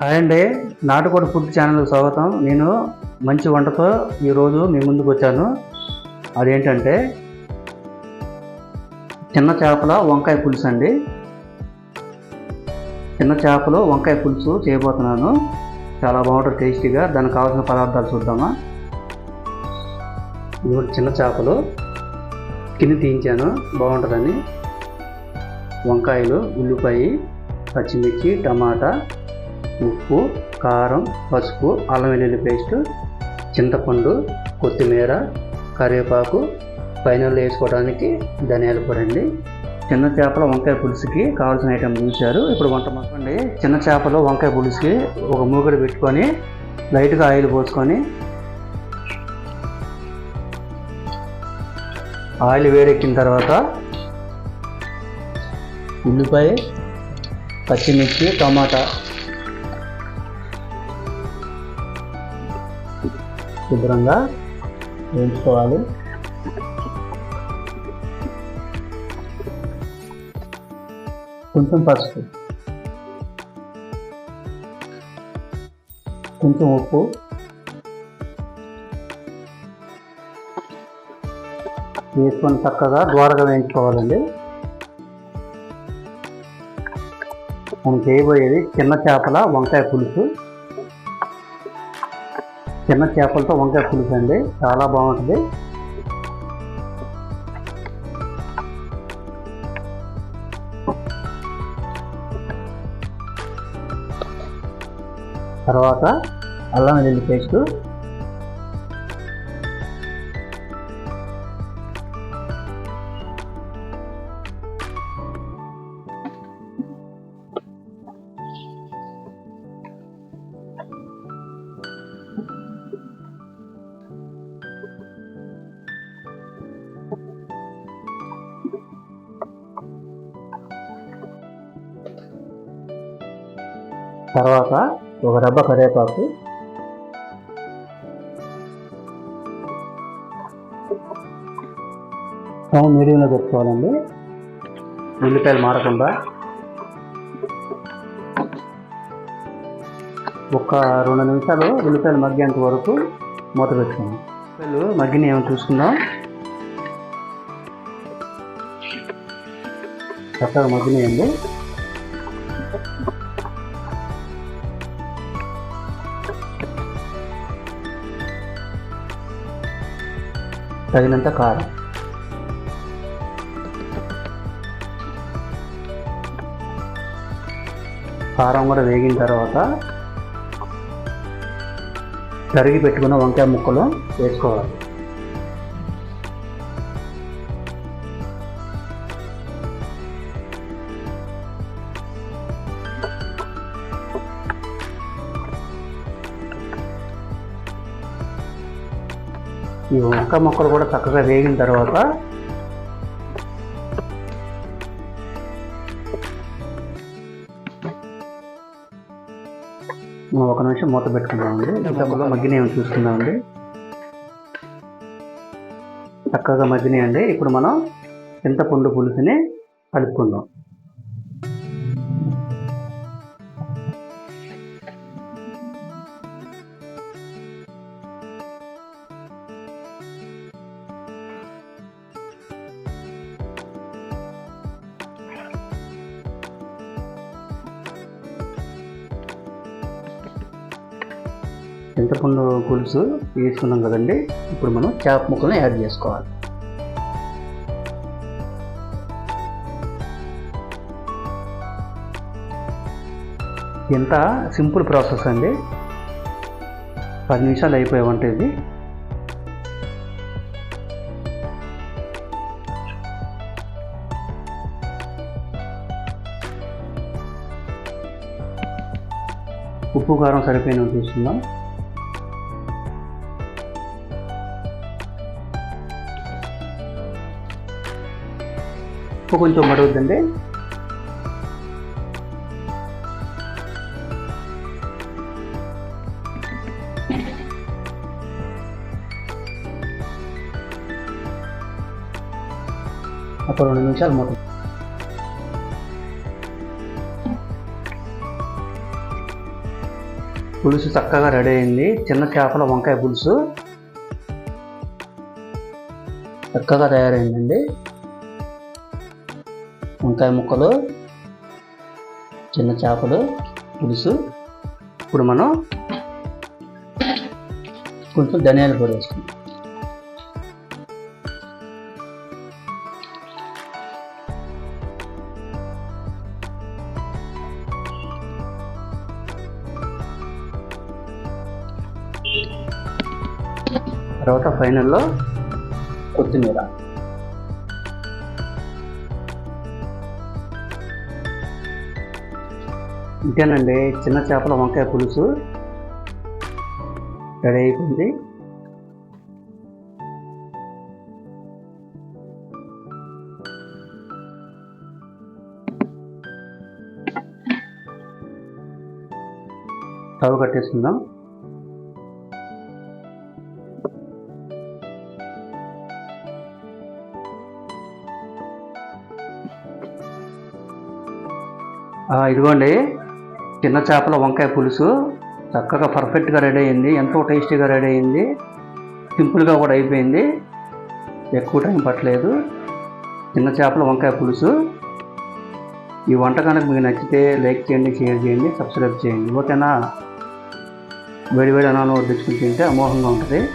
Hi అండి నాటుకోడి food ఛానల్కి స్వాగతం. నేను మంచి వంటతో ఈరోజు మీ ముందుకు వచ్చాను. అదేంటంటే చిన్న చేపల వంకాయ పులుసు అండి. చిన్న చేపలు వంకాయ పులుసు చేయబోతున్నాను. చాలా బాగుంటుంది టేస్టీగా. దానికి కావాల్సిన పదార్థాలు చూద్దామా? ఇవి చిన్న చేపలు. కింద తీయించాను. బాగుంటుందని. వంకాయలు ఉల్లిపాయ పచ్చిమిర్చి టమాటా ఉప్పు కారం పసుపు అల్లం వెల్లుల్లి పేస్ట్ చింతపండు కొత్తిమీర కరివేపాకు పైన వేసుకోవడానికి ధనియాల పొడి అండి. చిన్న చేపల వంకాయ పులుసుకి కావాల్సిన ఐటెం చూశారు. ఇప్పుడు వంట మొత్తండి. చిన్న చేపలు వంకాయ పులుసుకి ఒక మూగడు పెట్టుకొని లైట్గా ఆయిల్ పోసుకొని ఆయిల్ వేడెక్కిన తర్వాత ఉల్లిపాయ పచ్చిమిర్చి టమాటా శుభ్రంగా వేయించుకోవాలి. కొంచెం పసుపు. కొంచెం ఉప్పు. వేసుకొని చక్కగా దోరగా వేయించుకోవాలండి. మనం చేయబోయేది చిన్న చేపల వంకాయ పులుసు. చిన్న చేపలతో వంకాయ పులుసు అండి చాలా బాగుంటుంది. తర్వాత అల్లం వెల్లుల్లి పేస్టు తర్వాత ఒక రబ్బ కరివేపాకు. స్టవ్ మీడియంలో పెట్టుకోవాలండి. ఉల్లిపాయలు మారకుండా. ఒక రెండు నిమిషాలు ఉల్లిపాయలు మగ్గేంత వరకు మూత పెట్టుకోండి. ఉల్లిపాయలు మగ్గిన ఏమో చూసుకుందాం. చక్కగా మగ్గినాయండి. తగినంత కారం. కారం కూడా వేగిన తర్వాత తరిగి పెట్టుకున్న వంకాయ ముక్కలు వేసుకోవాలి. ఈ వంకాయ మొక్కలు కూడా చక్కగా వేగిన తర్వాత మనం ఒక నిమిషం మూత పెట్టుకుందామండి. ముక్కలు మగ్గినాయి చూసుకుందామండి. చక్కగా మగ్గినాయండి. ఇప్పుడు మనం చింతపండు పులుసుని కలుపుకుందాం. చింతపండు పులుసు వేసుకున్నాం కదండి. ఇప్పుడు మనం చేప ముక్కలను యాడ్ చేసుకోవాలి. ఎంత? సింపుల్ ప్రాసెస్ అండి. పది నిమిషాలు అయిపోయే ఇది. ఉప్పు కారం సరిపోయిన చూస్తున్నాం ఉప్పు కొంచెం మరుగుద్దండి ఒక రెండు నిమిషాలు మూత పులుసు చక్కగా రెడీ అయింది. చిన్న చేపల వంకాయ పులుసు చక్కగా తయారైందండి. వంకాయ ముక్కలు చిన్న చేపలు పులుసు. ఇప్పుడు మనం కొంచెం ధనియాల పొడి వేసుకుందాం. తర్వాత ఫైనల్లో కొత్తిమీర. ఇంతేనండి చిన్న చేపల వంకాయ పులుసు. రెడీ అయిపోయింది. స్టవ్ కట్టేసుకుందాం. ఇదిగోండి. చిన్న చేపల వంకాయ పులుసు చక్కగా పర్ఫెక్ట్గా రెడీ అయింది ఎంతో టేస్టీగా రెడీ అయింది సింపుల్గా కూడా అయిపోయింది. ఎక్కువ టైం పట్టలేదు. చిన్న చేపల వంకాయ పులుసు. ఈ వంట కనుక మీకు నచ్చితే లైక్ చేయండి షేర్ చేయండి సబ్స్క్రైబ్ చేయండి. ఓకేనా? వేడి వేడి అన్నాను తెచ్చుకుని తింటే అమోఘంగా ఉంటుంది.